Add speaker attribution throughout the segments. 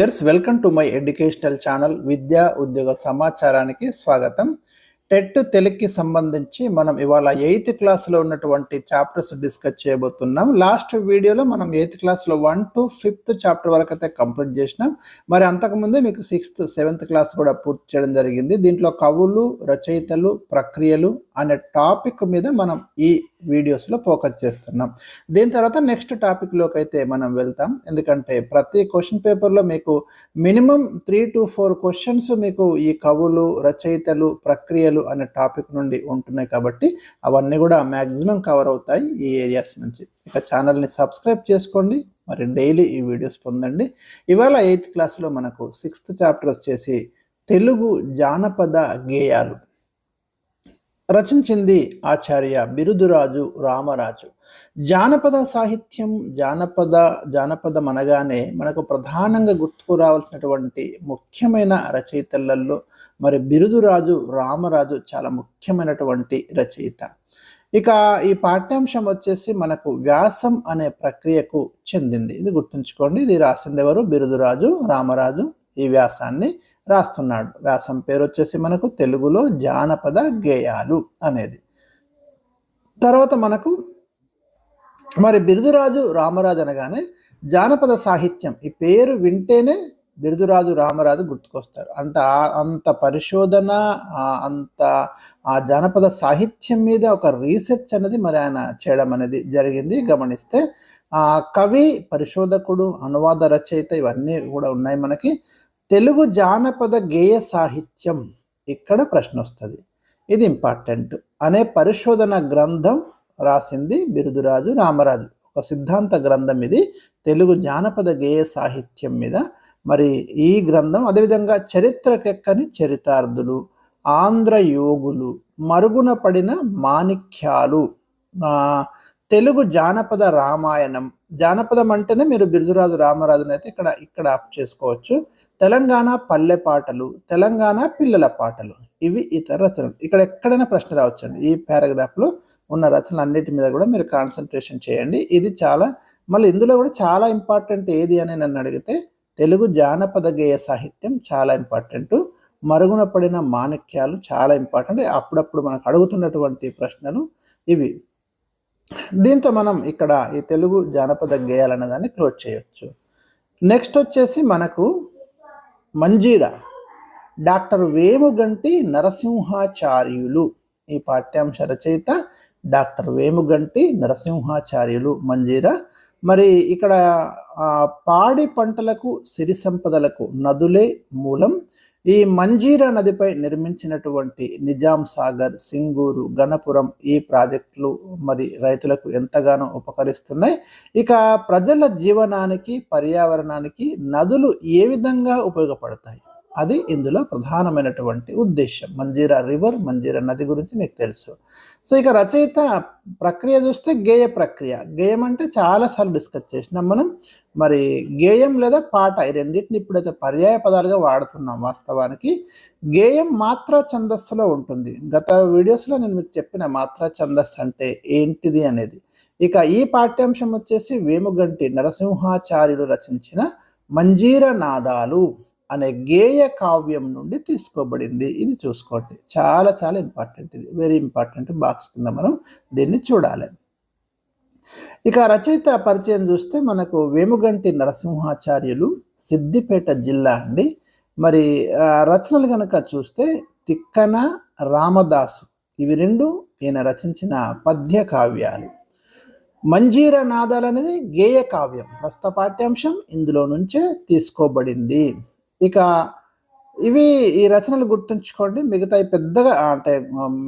Speaker 1: Years welcome to my educational channel విద్యా ఉద్యోగ సమాచారానికి స్వాగతం. టెట్ తెలుగుకి సంబంధించి మనం ఇవాళ ఎయిత్ క్లాస్లో ఉన్నటువంటి చాప్టర్స్ డిస్కస్ చేయబోతున్నాం. లాస్ట్ వీడియోలో మనం ఎయిత్ క్లాస్లో వన్ టు ఫిఫ్త్ చాప్టర్ వరకు అయితే కంప్లీట్ చేసినాం. మరి అంతకుముందే మీకు సిక్స్త్ సెవెంత్ క్లాస్ కూడా పూర్తి చేయడం జరిగింది. దీంట్లో కవులు రచయితలు ప్రక్రియలు అనే టాపిక్ మీద మనం ఈ వీడియోస్లో ఫోకస్ చేస్తున్నాం. దీని తర్వాత నెక్స్ట్ టాపిక్లోకి అయితే మనం వెళ్తాం. ఎందుకంటే ప్రతి క్వశ్చన్ పేపర్లో మీకు minimum three to four questions మీకు ఈ కవులు రచయితలు ప్రక్రియలు అనే టాపిక్ నుండి ఉంటున్నాయి కాబట్టి అవన్నీ కూడా మ్యాక్సిమం కవర్ అవుతాయి ఈ ఏరియాస్ నుంచి. ఇక ఛానల్ని సబ్స్క్రైబ్ చేసుకోండి. మరి డైలీ ఈ వీడియోస్ పొందండి. ఇవాళ ఎయిత్ క్లాస్లో మనకు సిక్స్త్ చాప్టర్ వచ్చేసి తెలుగు జానపద గేయాలు. రచించింది ఆచార్య బిరుదురాజు రామరాజు. జానపద సాహిత్యం జానపద జానపదం అనగానే మనకు ప్రధానంగా గుర్తుకు రావాల్సినటువంటి ముఖ్యమైన రచయితలలో మరి బిరుదురాజు రామరాజు చాలా ముఖ్యమైనటువంటి రచయిత. ఇక ఈ పాఠ్యాంశం వచ్చేసి మనకు వ్యాసం అనే ప్రక్రియకు చెందింది. ఇది గుర్తుంచుకోండి. ఇది రాసింది ఎవరు? బిరుదురాజు రామరాజు ఈ వ్యాసాన్ని రాస్తున్నాడు. వ్యాసం పేరు వచ్చేసి మనకు తెలుగులో జానపద గేయాలు అనేది. తర్వాత మనకు మరి బిరుదురాజు రామరాజు అనగానే జానపద సాహిత్యం ఈ పేరు వింటేనే బిరుదురాజు రామరాజు గుర్తుకొస్తాడు అంటే అంత పరిశోధన అంత ఆ జానపద సాహిత్యం మీద ఒక రీసెర్చ్ అనేది మరి ఆయన చేయడం అనేది జరిగింది. గమనిస్తే ఆ కవి పరిశోధకుడు అనువాద రచయిత ఇవన్నీ కూడా ఉన్నాయి మనకి. తెలుగు జానపద గేయ సాహిత్యం ఇక్కడ ప్రశ్న వస్తుంది ఇది ఇంపార్టెంట్. అనే పరిశోధన గ్రంథం రాసింది బిరుదురాజు రామరాజు. ఒక సిద్ధాంత గ్రంథం ఇది. తెలుగు జానపద గేయ సాహిత్యం మీద. మరి ఈ గ్రంథం అదేవిధంగా చరిత్రకెక్కని చరితార్థులు ఆంధ్ర యోగులు మరుగున పడిన మాణిక్యాలు. తెలుగు జానపద రామాయణం. జానపదం అంటేనే మీరు బిరుదురాజు రామరాజునైతే అయితే ఇక్కడ ఇక్కడ ఆప్ చేసుకోవచ్చు. తెలంగాణ పల్లె పాటలు తెలంగాణ పిల్లల పాటలు ఇవి ఇతర రచనలు. ఇక్కడ ఎక్కడైనా ప్రశ్న రావచ్చండి. ఈ పారాగ్రాఫ్లో ఉన్న రచనలు అన్నిటి మీద కూడా మీరు కాన్సన్ట్రేషన్ చేయండి. ఇది చాలా మళ్ళీ ఇందులో కూడా చాలా ఇంపార్టెంట్ ఏది అని నన్ను అడిగితే తెలుగు జానపద గేయ సాహిత్యం చాలా ఇంపార్టెంట్ మరుగున పడిన మాణిక్యాలు చాలా ఇంపార్టెంట్ అప్పుడప్పుడు మనకు అడుగుతున్నటువంటి ప్రశ్నలు ఇవి. దీంతో మనం ఇక్కడ ఈ తెలుగు జానపద గేయాలనే దాన్ని క్లోజ్ చేయొచ్చు. నెక్స్ట్ వచ్చేసి మనకు మంజీరా. డాక్టర్ వేముగంటి నరసింహాచార్యులు. ఈ పాఠ్యాంశ రచయిత డాక్టర్ వేముగంటి నరసింహాచార్యులు మంజీరా. మరి ఇక్కడ పాడి పంటలకు సిరి సంపదలకు నదులే మూలం. ఈ మంజీరా నదిపై నిర్మించినటువంటి నిజాం సాగర్ సింగూరు గణపురం ఈ ప్రాజెక్టులు మరి రైతులకు ఎంతగానో ఉపకరిస్తున్నాయి. ఇక ప్రజల జీవనానికి పర్యావరణానికి నదులు ఏ విధంగా ఉపయోగపడతాయి? అది ఇందులో ప్రధానమైనటువంటి ఉద్దేశం. మంజీరా రివర్ మంజీరా నది గురించి మీకు తెలుసు. సో ఇక రచయిత ప్రక్రియ చూస్తే గేయ ప్రక్రియ. గేయం అంటే చాలాసార్లు డిస్కస్ చేసినాం మనం. మరి గేయం లేదా పాట ఈ రెండింటిని ఇప్పుడైతే పర్యాయ పదాలుగా వాడుతున్నాం వాస్తవానికి. గేయం మాత్ర ఛందస్సులో ఉంటుంది. గత వీడియోస్లో నేను మీకు చెప్పిన మాత్ర ఛందస్సు అంటే ఏంటిది అనేది. ఇక ఈ పాఠ్యాంశం వచ్చేసి వేముగంటి నరసింహాచార్యులు రచించిన మంజీర నాదాలు. అనే గేయ కావ్యం నుండి తీసుకోబడింది. ఇది చూసుకోండి. చాలా చాలా ఇంపార్టెంట్ ఇది. వెరీ ఇంపార్టెంట్ బాక్స్ కింద మనం దీన్ని చూడాలి. ఇక రచయిత పరిచయం చూస్తే మనకు వేముగంటి నరసింహాచార్యులు సిద్దిపేట జిల్లా అండి. మరి రచనలు కనుక చూస్తే తిక్కన రామదాసు ఇవి రెండు ఈయన రచించిన పద్య కావ్యాలు. మంజీర నాదాలు అనేది గేయ కావ్యం. ప్రస్తుత పాఠ్యాంశం ఇందులో నుంచే తీసుకోబడింది. ఇక ఇవి ఈ రచనలు గుర్తుంచుకోండి. మిగతా పెద్దగా అంటే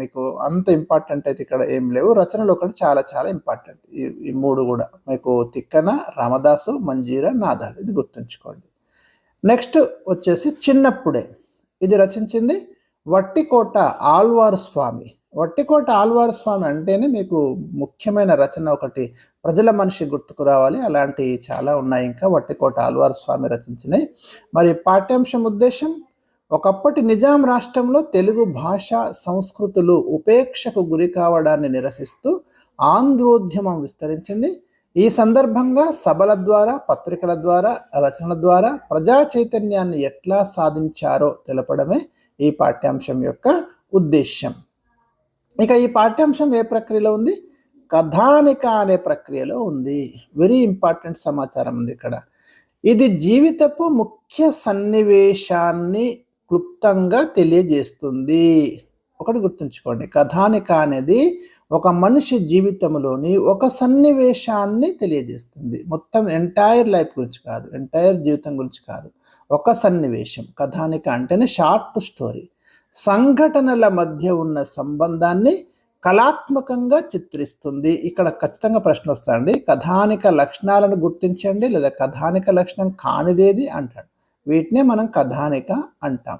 Speaker 1: మీకు అంత ఇంపార్టెంట్ అయితే ఇక్కడ ఏం లేవు. రచనలు ఒకటి చాలా చాలా ఇంపార్టెంట్ ఈ మూడు కూడా. మీకు తిక్కన రామదాసు మంజీర నాదాలు ఇది గుర్తుంచుకోండి. నెక్స్ట్ వచ్చేసి చిన్నప్పుడే. ఇది రచించింది వట్టికోట ఆల్వార్ స్వామి. వట్టికోట ఆల్వార్ స్వామి అంటేనే మీకు ముఖ్యమైన రచన ఒకటి. ప్రజల మనిషి గుర్తుకు రావాలి. అలాంటి చాలా ఉన్నాయి. ఇంకా వట్టికోట ఆల్వార్ స్వామి రచించినాయి మరి పాఠ్యాంశం ఉద్దేశం? ఒకప్పటి నిజాం రాష్ట్రంలో తెలుగు భాష సంస్కృతులు ఉపేక్షకు గురి కావడాన్ని నిరసిస్తూ ఆంధ్రోద్యమం విస్తరించింది. ఈ సందర్భంగా సభల ద్వారా పత్రికల ద్వారా రచనల ద్వారా ప్రజా చైతన్యాన్ని ఎట్లా సాధించారో తెలపడమే ఈ పాఠ్యాంశం యొక్క ఉద్దేశ్యం. ఇక ఈ పాఠ్యాంశం ఏ ప్రక్రియలో ఉంది? కథానిక అనే ప్రక్రియలో ఉంది. వెరీ ఇంపార్టెంట్ సమాచారం ఉంది ఇక్కడ. ఇది జీవితపు ముఖ్య సన్నివేశాన్ని క్లుప్తంగా తెలియజేస్తుంది. ఒకటి గుర్తుంచుకోండి. కథానిక అనేది ఒక మనిషి జీవితంలోని ఒక సన్నివేశాన్ని తెలియజేస్తుంది. మొత్తం ఎంటైర్ లైఫ్ గురించి కాదు. ఎంటైర్ జీవితం గురించి కాదు. ఒక సన్నివేశం. కథానిక అంటేనే షార్ట్ స్టోరీ సంఘటనల మధ్య ఉన్న సంబంధాన్ని కళాత్మకంగా చిత్రిస్తుంది. ఇక్కడ ఖచ్చితంగా ప్రశ్న వస్తుంది కథానిక లక్షణాలను గుర్తించండి లేదా కథానిక లక్షణం కానిదేది అంటాడు. వీటినే మనం కథానిక అంటాం.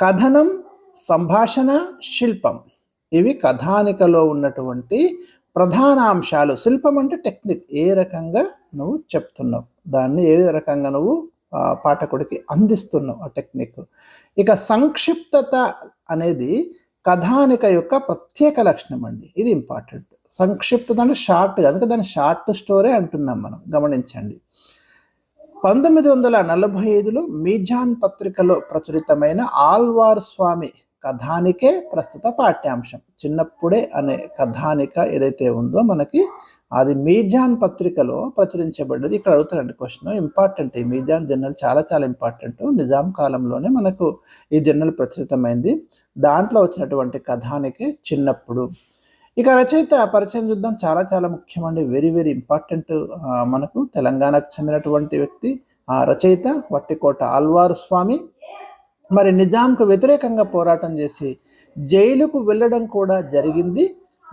Speaker 1: కథనం సంభాషణ శిల్పం. ఇవి కథానికలో ఉన్నటువంటి ప్రధాన అంశాలు. శిల్పం అంటే టెక్నిక్. ఏ రకంగా నువ్వు చెప్తున్నావు? దాన్ని ఏ రకంగా నువ్వు పాఠకుడికి అందిస్తున్నావు ఆ టెక్నిక్. ఇక సంక్షిప్తత అనేది కథానిక యొక్క ప్రత్యేక లక్షణం అండి. ఇది ఇంపార్టెంట్. సంక్షిప్తత అంటే షార్ట్ అందుకే దాన్ని షార్ట్ స్టోరీ అంటున్నాం మనం. గమనించండి. పంతొమ్మిది వందల నలభై ఐదులో మీజాన్ పత్రికలో ప్రచురితమైన ఆల్వార్ స్వామి కథానికే ప్రస్తుత పాఠ్యాంశం. చిన్నప్పుడే అనే కథానిక ఏదైతే ఉందో మనకి అది మీజాన్ పత్రికలో ప్రచురించబడ్డది. ఇక్కడ అడుగుతారండి క్వశ్చన్. ఇంపార్టెంట్. ఈ మీజాన్ జర్నల్ చాలా చాలా ఇంపార్టెంట్. నిజాం కాలంలోనే మనకు ఈ జర్నల్ ప్రచురితమైంది. దాంట్లో వచ్చినటువంటి కథానికే చిన్నప్పుడు. ఇక రచయిత పరిచయం చూద్దాం. చాలా చాలా ముఖ్యమండి. Very very important. మనకు తెలంగాణకు చెందినటువంటి వ్యక్తి. ఆ రచయిత వట్టికోట ఆల్వార్ స్వామి మరి నిజాంకు వ్యతిరేకంగా పోరాటం చేసి జైలుకు వెళ్ళడం కూడా జరిగింది.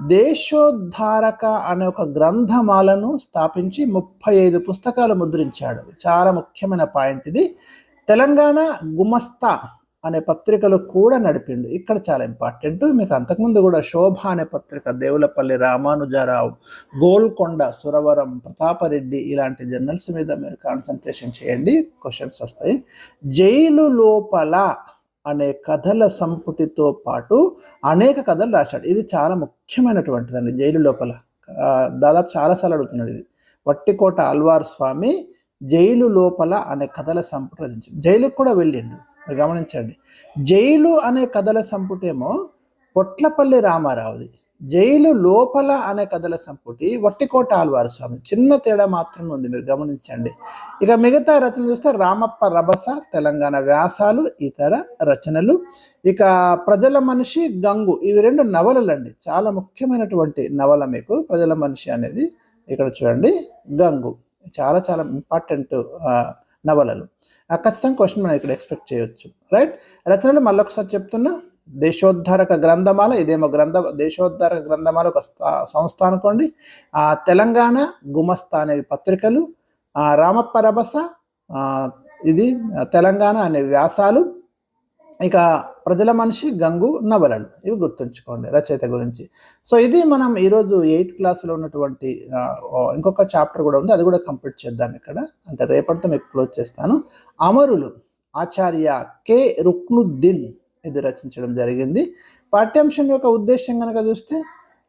Speaker 1: దేశోద్ధారక అనే ఒక గ్రంథమాలను స్థాపించి ముప్పై ఐదు పుస్తకాలు ముద్రించాడు. చాలా ముఖ్యమైన పాయింట్ ఇది. తెలంగాణ గుమస్తా అనే పత్రికలు కూడా నడిపిండు. ఇక్కడ చాలా ఇంపార్టెంట్ మీకు అంతకుముందు కూడా శోభ అనే పత్రిక దేవులపల్లి రామానుజారావు గోల్కొండ సురవరం ప్రతాపరెడ్డి ఇలాంటి జర్నల్స్ మీద మీరు కాన్సన్ట్రేషన్ చేయండి. క్వశ్చన్స్ వస్తాయి. జైలు లోపల అనే కథల సంపుటితో పాటు అనేక కథలు రాశాడు. ఇది చాలా ముఖ్యమైనటువంటిదండి జైలు లోపల. దాదాపు చాలాసార్లు అడుగుతున్నాడు ఇది. వట్టికోట అల్వార్ స్వామి జైలు లోపల అనే కథల సంపుటి రచించాడు. జైలుకు కూడా వెళ్ళిండు. గమనించండి. జైలు అనే కథల సంపుటేమో పొట్లపల్లి రామారావుది. జైలు లోపల అనే కథల సంపుటి వట్టికోట ఆల్వారు స్వామి. చిన్న తేడా మాత్రమే ఉంది మీరు గమనించండి. ఇక మిగతా రచనలు చూస్తే రామప్ప రభస తెలంగాణ వ్యాసాలు ఇతర రచనలు. ఇక ప్రజల మనిషి గంగు ఇవి రెండు నవలలు అండి చాలా ముఖ్యమైనటువంటి నవల మీకు. ప్రజల మనిషి అనేది ఇక్కడ చూడండి గంగు. చాలా చాలా ఇంపార్టెంట్ నవలలు. ఖచ్చితంగా క్వశ్చన్ మనం ఇక్కడ ఎక్స్పెక్ట్ చేయొచ్చు. రైట్ రచనలు మళ్ళొకసారి చెప్తున్నా దేశోద్ధారక గ్రంథమాల ఇదేమో గ్రంథ దేశోద్ధారక గ్రంథమాల ఒక సంస్థ అనుకోండి. తెలంగాణ గుమస్తా అనేవి పత్రికలు రామప్ప రభస ఇది తెలంగాణ అనే వ్యాసాలు ఇక ప్రజల మనిషి గంగు నవలలు. ఇవి గుర్తుంచుకోండి రచయిత గురించి. సో ఇది మనం ఈరోజు ఎయిత్ క్లాస్లో ఉన్నటువంటి ఇంకొక చాప్టర్ కూడా ఉంది. అది కూడా కంప్లీట్ చేద్దాం ఇక్కడ. అంటే రేపటితో మీకు క్లోజ్ చేస్తాను. అమరులు ఆచార్య కె. రుక్నుద్దీన్ ఇది రచించడం జరిగింది. పాఠ్యాంశం యొక్క ఉద్దేశం కనుక చూస్తే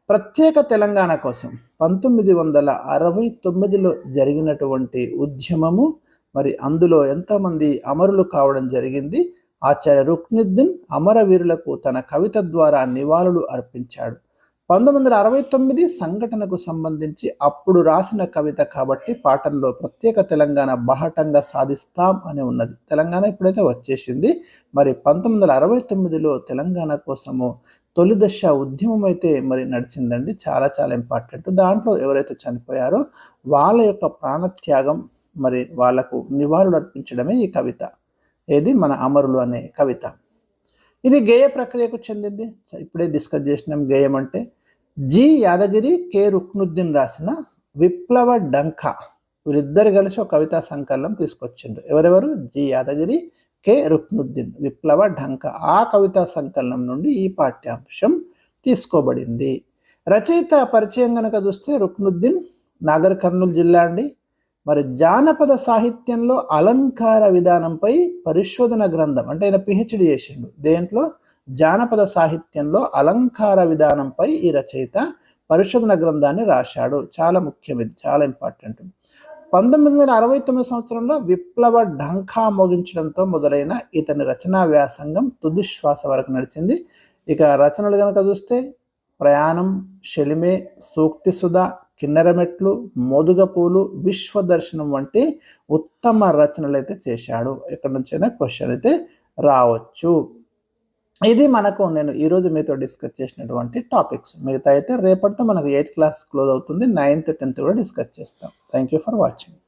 Speaker 1: ప్రత్యేక తెలంగాణ కోసం పంతొమ్మిది వందల అరవై తొమ్మిదిలో జరిగినటువంటి ఉద్యమము మరి అందులో ఎంతోమంది అమరులు కావడం జరిగింది. ఆచార్య రుక్నుద్దీన్ అమరవీరులకు తన కవిత ద్వారా నివాళులు అర్పించాడు. పంతొమ్మిది వందల అరవై తొమ్మిది సంఘటనకు సంబంధించి అప్పుడు రాసిన కవిత కాబట్టి పాఠంలో ప్రత్యేక తెలంగాణ బాహటంగా సాధిస్తాం అని ఉన్నది. తెలంగాణ ఇప్పుడైతే వచ్చేసింది. మరి పంతొమ్మిది వందల అరవై తొమ్మిదిలో తెలంగాణ కోసము తొలి దశ ఉద్యమం అయితే మరి నడిచిందండి. చాలా చాలా ఇంపార్టెంట్. దాంట్లో ఎవరైతే చనిపోయారో వాళ్ళ యొక్క ప్రాణత్యాగం మరి వాళ్ళకు నివాళులు అర్పించడమే ఈ కవిత. ఏది? మన అమరులు అనే కవిత. ఇది గేయ ప్రక్రియకు చెందింది. ఇప్పుడే డిస్కస్ చేసినాం గేయం అంటే జి యాదగిరి కె రుక్నుద్దీన్ రాసిన విప్లవ డంక. వీళ్ళిద్దరు కలిసి ఒక కవితా సంకలనం తీసుకొచ్చిండ్రు. ఎవరెవరు? G Yadagiri K Ruknuddin. విప్లవ ఢంక ఆ కవితా సంకలనం నుండి ఈ పాఠ్యాంశం తీసుకోబడింది. రచయిత పరిచయం కనుక చూస్తే రుక్నుద్దీన్ నాగర్ కర్నూలు జిల్లా అండి. మరి జానపద సాహిత్యంలో అలంకార విధానంపై పరిశోధన గ్రంథం అంటే ఆయన పిహెచ్డి చేసిండు. దేంట్లో జానపద సాహిత్యంలో అలంకార విధానంపై ఈ రచయిత పరిశోధన గ్రంథాన్ని రాశాడు. చాలా ముఖ్యం ఇది చాలా ఇంపార్టెంట్. పంతొమ్మిది వందల అరవై తొమ్మిది సంవత్సరంలో విప్లవ ఢంకా మోగించడంతో మొదలైన ఇతని రచనా వ్యాసంగం తుది శ్వాస వరకు నడిచింది. ఇక రచనలు కనుక చూస్తే ప్రయాణం షెలిమే సూక్తి సుధ కిన్నెరమెట్లు మొదుగపూలు విశ్వదర్శనం వంటి ఉత్తమ రచనలు అయితే చేశాడు. ఎక్కడి నుంచైనా క్వశ్చన్ అయితే రావచ్చు. ఇది మనకు నేను ఈరోజు మీతో డిస్కస్ చేసినటువంటి టాపిక్స్. మిగతా అయితే రేపటితో మనకు ఎయిత్ క్లాస్ క్లోజ్ అవుతుంది. నైన్త్ టెన్త్ కూడా డిస్కస్ చేస్తాం. Thank you for watching.